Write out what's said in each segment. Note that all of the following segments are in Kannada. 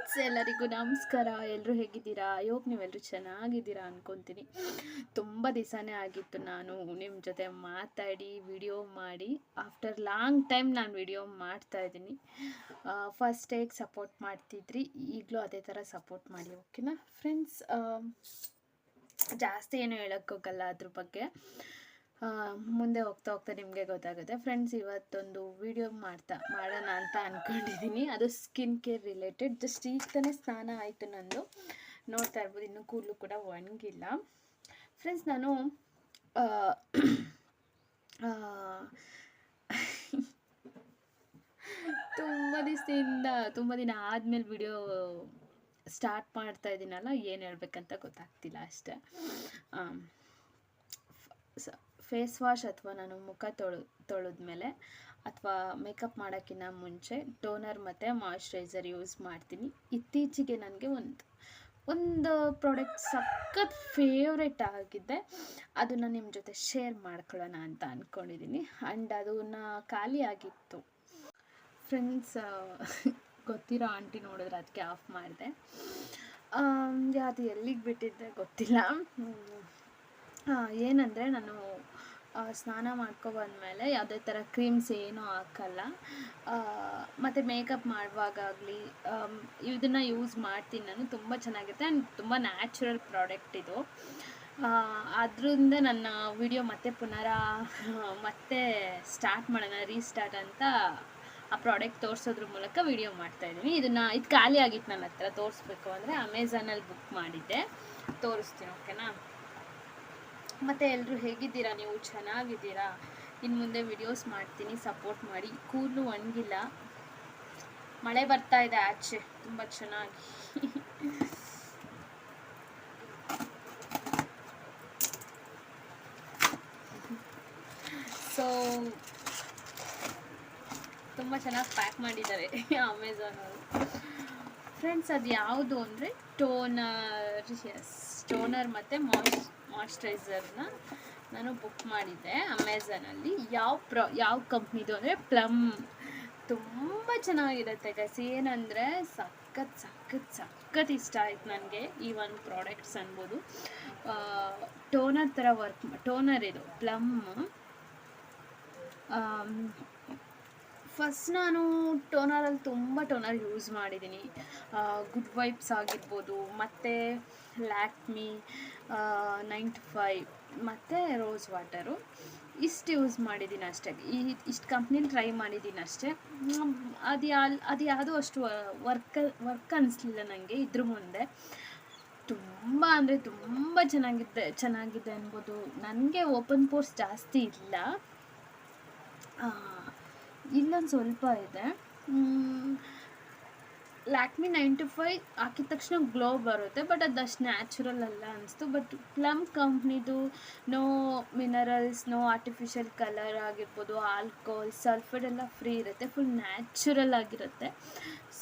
ಫ್ರೆಂಡ್ಸ್ ಎಲ್ಲರಿಗೂ ನಮಸ್ಕಾರ. ಎಲ್ಲರೂ ಹೇಗಿದ್ದೀರಾ? ಯೋಗ ನೀವೆಲ್ಲರೂ ಚೆನ್ನಾಗಿದ್ದೀರಾ ಅಂದ್ಕೊತೀನಿ ತುಂಬ ದಿವಸನೇ ಆಗಿತ್ತು ನಾನು ನಿಮ್ಮ ಜೊತೆ ಮಾತಾಡಿ ವಿಡಿಯೋ ಮಾಡಿ. ಆಫ್ಟರ್ ಲಾಂಗ್ ಟೈಮ್ ನಾನು ವಿಡಿಯೋ ಮಾಡ್ತಾ ಇದ್ದೀನಿ. ಫಸ್ಟ್ ಹೇಗೆ ಸಪೋರ್ಟ್ ಮಾಡ್ತಿದ್ರಿ. ಈಗಲೂ ಅದೇ ಥರ ಸಪೋರ್ಟ್ ಮಾಡಿ ಓಕೆನಾ ಫ್ರೆಂಡ್ಸ್ ಜಾಸ್ತಿ ಏನು ಹೇಳೋಕ್ಕೋಗಲ್ಲ ಅದ್ರ ಬಗ್ಗೆ. ಮುಂದೆ ಹೋಗ್ತಾ ಹೋಗ್ತಾ ನಿಮಗೆ ಗೊತ್ತಾಗುತ್ತೆ. ಫ್ರೆಂಡ್ಸ್ ಇವತ್ತೊಂದು ವಿಡಿಯೋ ಮಾಡ್ತಾ ಮಾಡೋಣ ಅಂತ ಅಂದ್ಕೊಂಡಿದ್ದೀನಿ ಅದು ಸ್ಕಿನ್ ಕೇರ್ ರಿಲೇಟೆಡ್ ಜಸ್ಟ್ ಈಗ ತಾನೇ ಸ್ನಾನ ಆಯಿತು ನಂದು. ನೋಡ್ತಾ ಇರ್ಬೋದು ಇನ್ನೂ ಕೂದಲು ಕೂಡ ಒಣಗಿಲ್ಲ. ಫ್ರೆಂಡ್ಸ್ ನಾನು ತುಂಬ ದಿವಸದಿಂದ ತುಂಬ ದಿನ ಆದಮೇಲೆ ವಿಡಿಯೋ ಸ್ಟಾರ್ಟ್ ಮಾಡ್ತಾ ಇದ್ದೀನಲ್ಲ ಏನು ಹೇಳ್ಬೇಕಂತ ಗೊತ್ತಾಗ್ತಿಲ್ಲ ಅಷ್ಟೇ. ಆಮ್, ಫೇಸ್ ವಾಶ್ ಅಥವಾ ನಾನು ಮುಖ ತೊಳೆ, ತೊಳೆದ್ಮೇಲೆ ಅಥವಾ ಮೇಕಪ್ ಮಾಡೋಕ್ಕಿಂತ ಮುಂಚೆ ಟೋನರ್ ಮತ್ತು ಮಾಯಿಶ್ಚರೈಸರ್ ಯೂಸ್ ಮಾಡ್ತೀನಿ. ಇತ್ತೀಚೆಗೆ ನನಗೆ ಒಂದು ಒಂದು ಪ್ರಾಡಕ್ಟ್ ಸಖತ್ ಫೇವ್ರೆಟ್ ಆಗಿದೆ ಅದನ್ನು ನಿಮ್ಮ ಜೊತೆ ಶೇರ್ ಮಾಡ್ಕೊಳ್ಳೋಣ ಅಂತ ಅಂದ್ಕೊಂಡಿದ್ದೀನಿ ಆ್ಯಂಡ್ ಅದನ್ನ ಖಾಲಿ ಆಗಿತ್ತು. ಫ್ರೆಂಡ್ಸ್ ಗೊತ್ತಿರೋ ಆಂಟಿ ನೋಡಿದ್ರೆ ಅದಕ್ಕೆ ಆಫ್ ಮಾಡಿದೆ. ಅದು ಎಲ್ಲಿಗೆ ಬಿಟ್ಟಿದ್ದೆ ಗೊತ್ತಿಲ್ಲ. ಏನಂದರೆ ನಾನು ಸ್ನಾನ ಮಾಡ್ಕೊಬಂದ್ಮೇಲೆ ಯಾವುದೇ ಥರ ಕ್ರೀಮ್ಸ್ ಏನೂ ಹಾಕಲ್ಲ. ಮತ್ತು ಮೇಕಪ್ ಮಾಡುವಾಗಲಿ ಇದನ್ನು ಯೂಸ್ ಮಾಡ್ತೀನಿ ನಾನು. ತುಂಬ ಚೆನ್ನಾಗಿರುತ್ತೆ ಆ್ಯಂಡ್ ತುಂಬ ನ್ಯಾಚುರಲ್ ಪ್ರಾಡಕ್ಟ್ ಇದು. ಅದರಿಂದ ನನ್ನ ವಿಡಿಯೋ ಮತ್ತೆ ಪುನರ, ಮತ್ತೆ ಸ್ಟಾರ್ಟ್ ಮಾಡೋಣ, ರೀಸ್ಟಾರ್ಟ್ ಅಂತ ಆ ಪ್ರಾಡಕ್ಟ್ ತೋರಿಸೋದ್ರ ಮೂಲಕ ವಿಡಿಯೋ ಮಾಡ್ತಾಯಿದ್ದೀನಿ ಇದನ್ನು ಇದು ಖಾಲಿ ಆಗಿತ್ತು ನನ್ನ ಹತ್ರ ತೋರಿಸ್ಬೇಕು ಅಂದರೆ ಅಮೆಝಾನಲ್ಲಿ ಬುಕ್ ಮಾಡಿದ್ದೆ. ತೋರಿಸ್ತೀನಿ ಓಕೆನಾ ಮತ್ತು ಎಲ್ಲರೂ ಹೇಗಿದ್ದೀರಾ? ನೀವು ಚೆನ್ನಾಗಿದ್ದೀರಾ? ಇನ್ನು ಮುಂದೆ ವಿಡಿಯೋಸ್ ಮಾಡ್ತೀನಿ ಸಪೋರ್ಟ್ ಮಾಡಿ. ಕೂದಲು ಒಣಗಿಲ್ಲ. ಮಳೆ ಬರ್ತಾ ಇದೆ ಆಚೆ. ತುಂಬ ಚೆನ್ನಾಗಿ. ಸೊ ತುಂಬ ಚೆನ್ನಾಗಿ ಪ್ಯಾಕ್ ಮಾಡಿದ್ದಾರೆ ಅಮೆಝಾನವರು ಫ್ರೆಂಡ್ಸ್ ಅದು ಯಾವುದು ಅಂದರೆ ಟೋನರ್ ಎಸ್ ಟೋನರ್ ಮತ್ತು ಮಾಯ್ಸ್ ಮಾಯ್ಶ್ಚರೈಸರ್ನ ನಾನು ಬುಕ್ ಮಾಡಿದ್ದೆ ಅಮೆಝಾನಲ್ಲಿ ಯಾವ ಪ್ರ ಯಾವ ಕಂಪ್ನಿದು ಅಂದರೆ ಪ್ಲಮ್ ತುಂಬ ಚೆನ್ನಾಗಿರುತ್ತೆ ಗೈಸ್ ಏನಂದರೆ ಸಖತ್ ಸಖತ್ ಸಖತ್ ಇಷ್ಟ ಆಯ್ತು ನನಗೆ ಈ ಒಂದು ಪ್ರಾಡಕ್ಟ್ಸ್ ಅನ್ಬೋದು. ಟೋನರ್ ಥರ ವರ್ಕ್ ಟೋನರ್ ಇದು ಪ್ಲಮ್ ಫಸ್ಟ್ ನಾನು ಟೋನರಲ್ಲಿ ತುಂಬ ಟೋನರ್ ಯೂಸ್ ಮಾಡಿದ್ದೀನಿ. ಗುಡ್ ವೈಬ್ಸ್ ಆಗಿರ್ಬೋದು, ಮತ್ತು ಲ್ಯಾಕ್ಮಿ ನೈನ್ ಟು ಫೈವ್, ಮತ್ತು ರೋಸ್ ವಾಟರು. ಇಷ್ಟು ಯೂಸ್ ಮಾಡಿದ್ದೀನಿ ಅಷ್ಟೇ. ಈ ಇಷ್ಟು ಕಂಪ್ನಿಲಿ ಟ್ರೈ ಮಾಡಿದ್ದೀನಿ ಅಷ್ಟೇ. ಅದು ಯಾ ಅದು ಯಾವುದೂ ಅಷ್ಟು ವರ್ಕ್ ವರ್ಕ್ ಅನಿಸ್ಲಿಲ್ಲ ನನಗೆ ಇದ್ರ ಮುಂದೆ. ತುಂಬ ಅಂದರೆ ತುಂಬ ಚೆನ್ನಾಗಿದೆ ಚೆನ್ನಾಗಿದೆ ಅನ್ಬೋದು. ನನಗೆ ಓಪನ್ ಪೋರ್ಸ್ ಜಾಸ್ತಿ ಇಲ್ಲ. ಇಲ್ಲೊಂದು ಸ್ವಲ್ಪ ಇದೆ. ಲ್ಯಾಕ್ಮಿ ನೈನ್ ಟು ಫೈವ್ ಹಾಕಿದ ತಕ್ಷಣ ಗ್ಲೋ ಬರುತ್ತೆ ಬಟ್ ಅದು ಅಷ್ಟು ನ್ಯಾಚುರಲ್ ಅಲ್ಲ ಅನಿಸ್ತು. ಬಟ್ ಪ್ಲಮ್ ಕಂಪ್ನಿದು no minerals no artificial colour ಆಗಿರ್ಬೋದು ಆಲ್ಕೋಹಾಲ್ ಸಲ್ಫೇಟ್ ಎಲ್ಲ ಫ್ರೀ ಇರುತ್ತೆ ಫುಲ್ ನ್ಯಾಚುರಲ್ ಆಗಿರುತ್ತೆ.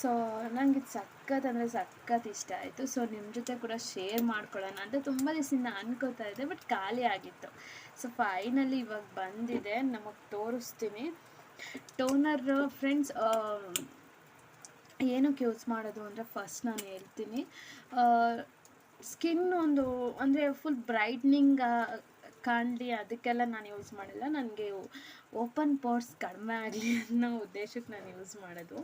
ಸೊ ನನಗೆ ಇದು ಸಖತ್ ಅಂದರೆ ಸಖತ್ ಇಷ್ಟ ಆಯಿತು. ಸೊ ನಿಮ್ಮ ಜೊತೆ ಕೂಡ ಶೇರ್ ಮಾಡ್ಕೊಳ್ಳೋಣ ಅಂತ ತುಂಬ ದಿವಸದಿಂದ ಅನ್ಕೋತಾ ಇದ್ದೆ ಬಟ್ ಖಾಲಿ ಆಗಿತ್ತು. ಸೊ ಫೈನಲಿ ಇವಾಗ ಬಂದಿದೆ, ನಮಗೆ ತೋರಿಸ್ತೀನಿ. ಟೋನರ್ ಫ್ರೆಂಡ್ಸ್ ಏನಕ್ಕೆ ಯೂಸ್ ಮಾಡೋದು ಅಂದರೆ ಫಸ್ಟ್ ನಾನು ಹೇಳ್ತೀನಿ. ಸ್ಕಿನ್ ಒಂದು, ಅಂದರೆ ಫುಲ್ ಬ್ರೈಟ್ನಿಂಗ್ ಕಾಣಲಿ, ಅದಕ್ಕೆಲ್ಲ ನಾನು ಯೂಸ್ ಮಾಡಿಲ್ಲ. ನನಗೆ ಓಪನ್ ಪೋರ್ಸ್ ಕಡಿಮೆ ಆಗಲಿ ಅನ್ನೋ ಉದ್ದೇಶಕ್ಕೆ ನಾನು ಯೂಸ್ ಮಾಡೋದು.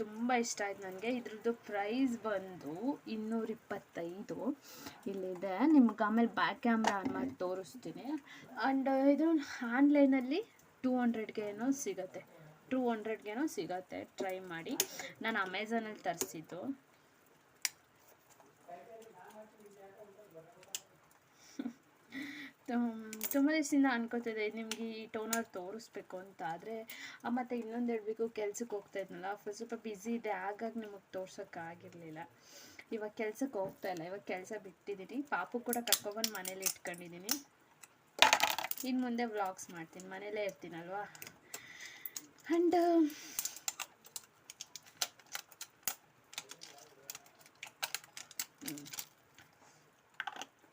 ತುಂಬ ಇಷ್ಟ ಆಯ್ತು ನನಗೆ. ಇದ್ರದ್ದು ಪ್ರೈಸ್ ಬಂದು ಇನ್ನೂರಿಪ್ಪತ್ತೈದು ಇಲ್ಲಿದೆ. ನಿಮ್ಗೆ ಆಮೇಲೆ ಬ್ಯಾಕ್ ಕ್ಯಾಮ್ರಾ ಆನ್ ಮಾಡಿ ತೋರಿಸ್ತೀನಿ ಆ್ಯಂಡ್ ಇದು ಆನ್ಲೈನಲ್ಲಿ ಟೂ ಹಂಡ್ರೆಡ್ಗೇನೋ ಸಿಗುತ್ತೆ. ಟೂ ಹಂಡ್ರೆಡ್ಗೇನೋ ಸಿಗತ್ತೆ. ಟ್ರೈ ಮಾಡಿ. ನಾನು ಅಮೆಝಾನಲ್ಲಿ ತರಿಸಿದ್ದು. ತುಂಬ ದಿವಸದಿಂದ ಅನ್ಕೋತಿದ್ದೆ ನಿಮಗೆ ಈ ಟೋನರ್ ತೋರಿಸ್ಬೇಕು ಅಂತ. ಆದರೆ ಮತ್ತು ಇನ್ನೊಂದು ಹೇಳಬೇಕು ಕೆಲ್ಸಕ್ಕೆ ಹೋಗ್ತಾ ಇದ್ನಲ್ಲ ಫಸ್ಟ್ ಸ್ವಲ್ಪ ಬ್ಯುಸಿ ಇದೆ, ಹಾಗಾಗಿ ನಿಮಗೆ ತೋರ್ಸೋಕ್ಕಾಗಿರಲಿಲ್ಲ ಇವಾಗ ಕೆಲ್ಸಕ್ಕೆ ಹೋಗ್ತಾ ಇಲ್ಲ, ಇವಾಗ ಕೆಲಸ ಬಿಟ್ಟಿದ್ದೀನಿ ಪಾಪು ಕೂಡ ಕರ್ಕೊಬಂದು ಮನೇಲಿ ಇಟ್ಕೊಂಡಿದ್ದೀನಿ ಇನ್ನು ಮುಂದೆ ವ್ಲಾಗ್ಸ್ ಮಾಡ್ತೀನಿ, ಮನೇಲೇ ಇರ್ತೀನಲ್ವಾ? ಆ್ಯಂಡ್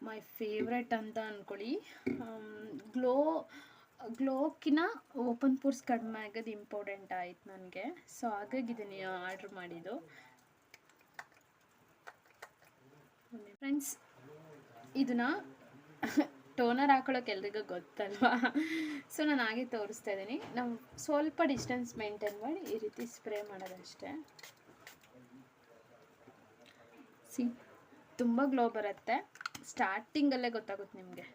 ಮೈ ಫೇವ್ರೆಟ್ ಅಂತ ಅಂದ್ಕೊಳ್ಳಿ ಗ್ಲೋ ಗ್ಲೋಕಿನ ಓಪನ್ ಪೋರ್ಸ್ ಕಡಿಮೆ ಆಗೋದು ಇಂಪಾರ್ಟೆಂಟ್ ಆಯಿತು ನನಗೆ. ಸೊ ಹಾಗಾಗಿ ಇದನ್ನು ಆರ್ಡ್ರ್ ಮಾಡಿದ್ದು. ಫ್ರೆಂಡ್ಸ್ ಇದನ್ನ ಟೋನರ್ ಹಾಕೊಳ್ಳೋಕೆ ಎಲ್ರಿಗೂ ಗೊತ್ತಲ್ವಾ? ಸೊ ನಾನು ಹಾಗೆ ತೋರಿಸ್ತಾ ಇದ್ದೀನಿ. ನಾವು ಸ್ವಲ್ಪ ಡಿಸ್ಟೆನ್ಸ್ ಮೇಂಟೈನ್ ಮಾಡಿ ಈ ರೀತಿ ಸ್ಪ್ರೇ ಮಾಡೋದಷ್ಟೇ. ಸಿ ತುಂಬ ಗ್ಲೋ ಬರುತ್ತೆ. ಸ್ಟಾರ್ಟಿಂಗಲ್ಲೇ ಗೊತ್ತಾಗುತ್ತೆ ನಿಮಗೆ.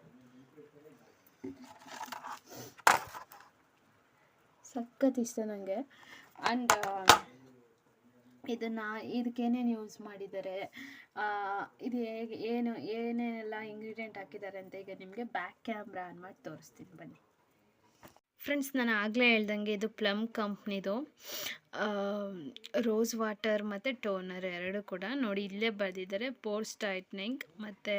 ಸಖತ್ ಇಷ್ಟ ನನಗೆ ಆ್ಯಂಡ್ ಇದನ್ನು ಇದಕ್ಕೇನೇನು ಯೂಸ್ ಮಾಡಿದ್ದಾರೆ ಇದು ಹೇಗೆ, ಏನು, ಏನೇನೆಲ್ಲ ಇಂಗ್ರೀಡಿಯೆಂಟ್ ಹಾಕಿದ್ದಾರೆ ಅಂತ ಈಗ ನಿಮಗೆ ಬ್ಯಾಕ್ ಕ್ಯಾಮ್ರಾ ಆನ್ ಮಾಡಿ ತೋರಿಸ್ತೀನಿ ಬನ್ನಿ. ಫ್ರೆಂಡ್ಸ್, ನಾನು ಆಗಲೇ ಹೇಳ್ದಂಗೆ ಇದು ಪ್ಲಮ್ ಕಂಪ್ನಿದು. ರೋಸ್ ವಾಟರ್ ಮತ್ತು ಟೋನರ್ ಎರಡು ಕೂಡ ನೋಡಿ, ಇಲ್ಲೇ ಬರೆದಿದ್ದಾರೆ. ಪೋರ್ಸ್ ಟೈಟ್ನಿಂಗ್ ಮತ್ತು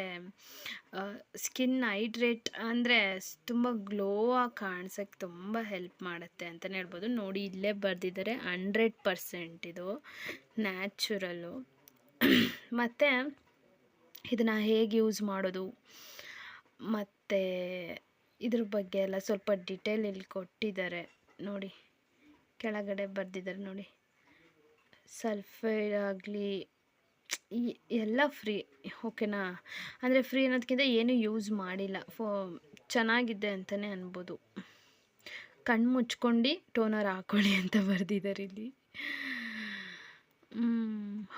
ಸ್ಕಿನ್ ಹೈಡ್ರೇಟ್ ಅಂದರೆ ತುಂಬ ಗ್ಲೋ ಆಗಿ ಕಾಣಿಸೋಕ್ಕೆ ತುಂಬ ಹೆಲ್ಪ್ ಮಾಡುತ್ತೆ ಅಂತಲೇ ಹೇಳ್ಬೋದು. ನೋಡಿ, ಇಲ್ಲೇ ಬರೆದಿದ್ದಾರೆ. ಹಂಡ್ರೆಡ್ ಪರ್ಸೆಂಟ್ ಇದು. ನ್ಯಾಚುರಲ್ಲು. ಮತ್ತು, ಇದನ್ನು ಹೇಗೆ ಯೂಸ್ ಮಾಡೋದು? ಮತ್ತು ಇದ್ರ ಬಗ್ಗೆ ಎಲ್ಲ ಸ್ವಲ್ಪ ಡಿಟೇಲ್ ಇಲ್ಲಿ ಕೊಟ್ಟಿದ್ದಾರೆ. ನೋಡಿ, ಕೆಳಗಡೆ ಬರೆದಿದ್ದಾರೆ ನೋಡಿ. ಸಲ್ಫೈಡ್ ಆಗಲಿ ಎಲ್ಲ ಫ್ರೀ ಓಕೆನಾ ಅಂದರೆ ಫ್ರೀ ಅನ್ನೋದಕ್ಕಿಂತ ಏನೂ ಯೂಸ್ ಮಾಡಿಲ್ಲ. ಫೋ, ಚೆನ್ನಾಗಿದೆ ಅಂತಲೇ ಅನ್ಬೋದು. ಕಣ್ಣು ಮುಚ್ಕೊಂಡು ಟೋನರ್ ಹಾಕೊಳ್ಳಿ ಅಂತ ಬರೆದಿದ್ದಾರೆ ಇಲ್ಲಿ.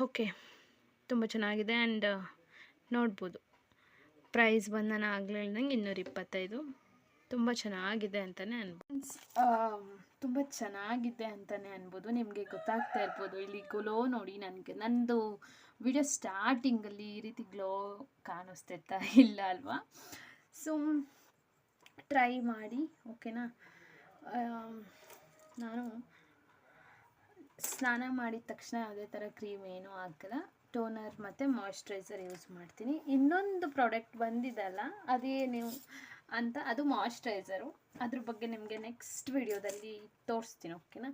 ಓಕೆ ತುಂಬ ಚೆನ್ನಾಗಿದೆ ಆ್ಯಂಡ್ ನೋಡ್ಬೋದು. ಪ್ರೈಸ್ ಬಂದು ನಾನು ಆಗಲೇ ಇನ್ನೂರ ಇಪ್ಪತ್ತೈದು. ತುಂಬ ಚೆನ್ನಾಗಿದೆ ಅಂತಲೇ ಅನ್ಬೋದು ತುಂಬ ಚೆನ್ನಾಗಿದೆ ಅಂತಲೇ ಅನ್ಬೋದು. ನಿಮಗೆ ಗೊತ್ತಾಗ್ತಾ ಇರ್ಬೋದು. ಇಲ್ಲಿ ಗ್ಲೋ ನೋಡಿ ನನಗೆ. ನಂದು ವಿಡಿಯೋ ಸ್ಟಾರ್ಟಿಂಗಲ್ಲಿ ಈ ರೀತಿ ಗ್ಲೋ ಕಾಣಿಸ್ತಿರ್ತಾ ಇಲ್ಲ ಅಲ್ವಾ? ಸೊ, ಟ್ರೈ ಮಾಡಿ, ಓಕೆನಾ? ನಾನು ಸ್ನಾನ ಮಾಡಿದ ತಕ್ಷಣ ಯಾವುದೇ ಥರ ಕ್ರೀಮ್ ಏನೂ ಹಾಕಲ್ಲ. ಟೋನರ್ ಮತ್ತು ಮಾಯ್ಶ್ಚರೈಸರ್ ಯೂಸ್ ಮಾಡ್ತೀನಿ. ಇನ್ನೊಂದು ಪ್ರಾಡಕ್ಟ್ ಬಂದಿದಲ್ಲ, ಅದೇ ನೀವು ಅಂತ, ಅದು ಮಾಯಿಶ್ಚರೈಸರು ಅದ್ರ ಬಗ್ಗೆ ನಿಮಗೆ ನೆಕ್ಸ್ಟ್ ವಿಡಿಯೋದಲ್ಲಿ ತೋರಿಸ್ತೀನಿ ಓಕೆನಾ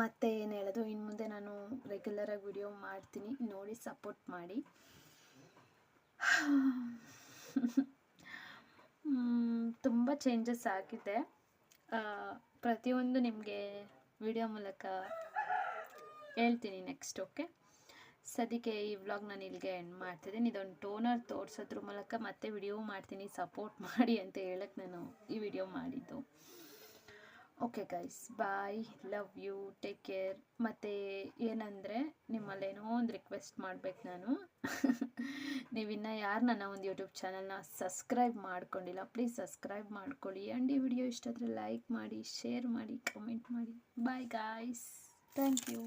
ಮತ್ತು ಏನು ಹೇಳೋದು? ಇನ್ನು ಮುಂದೆ ನಾನು ರೆಗ್ಯುಲರಾಗಿ ವಿಡಿಯೋ ಮಾಡ್ತೀನಿ. ನೋಡಿ ಸಪೋರ್ಟ್ ಮಾಡಿ. ತುಂಬ ಚೇಂಜಸ್ ಆಗಿದೆ. ಪ್ರತಿಯೊಂದು ನಿಮಗೆ ವಿಡಿಯೋ ಮೂಲಕ ಹೇಳ್ತೀನಿ ನೆಕ್ಸ್ಟ್ ಓಕೆ ಸದ್ಯಕ್ಕೆ ಈ ವ್ಲಾಗ್ ನಾನು ಇಲ್ಲಿಗೆ ಎಂಡ್ ಮಾಡ್ತಿದ್ದೀನಿ. ಇದೊಂದು ಟೋನರ್ ತೋರಿಸೋದ್ರ ಮೂಲಕ ಮತ್ತೆ ವಿಡಿಯೋ ಮಾಡ್ತೀನಿ. ಸಪೋರ್ಟ್ ಮಾಡಿ ಅಂತ ಹೇಳಕ್ಕೆ ನಾನು ಈ ವಿಡಿಯೋ ಮಾಡಿದ್ದು. Okay guys bye love you take care ಮತ್ತು ಏನಂದರೆ, ನಿಮ್ಮಲ್ಲೇನೋ ಒಂದು ರಿಕ್ವೆಸ್ಟ್ ಮಾಡಬೇಕು ನಾನು. ನೀವಿನ್ನು ಯಾರು ನನ್ನ ಒಂದು ಯೂಟ್ಯೂಬ್ ಚಾನಲ್ನ ಸಬ್ಸ್ಕ್ರೈಬ್ ಮಾಡ್ಕೊಂಡಿಲ್ಲ ಪ್ಲೀಸ್ ಸಬ್ಸ್ಕ್ರೈಬ್ ಮಾಡ್ಕೊಳ್ಳಿ. ಆ್ಯಂಡ್ ಈ ವಿಡಿಯೋ ಇಷ್ಟಾದರೆ ಲೈಕ್ ಮಾಡಿ ಶೇರ್ ಮಾಡಿ ಕಮೆಂಟ್ ಮಾಡಿ. Bye guys thank you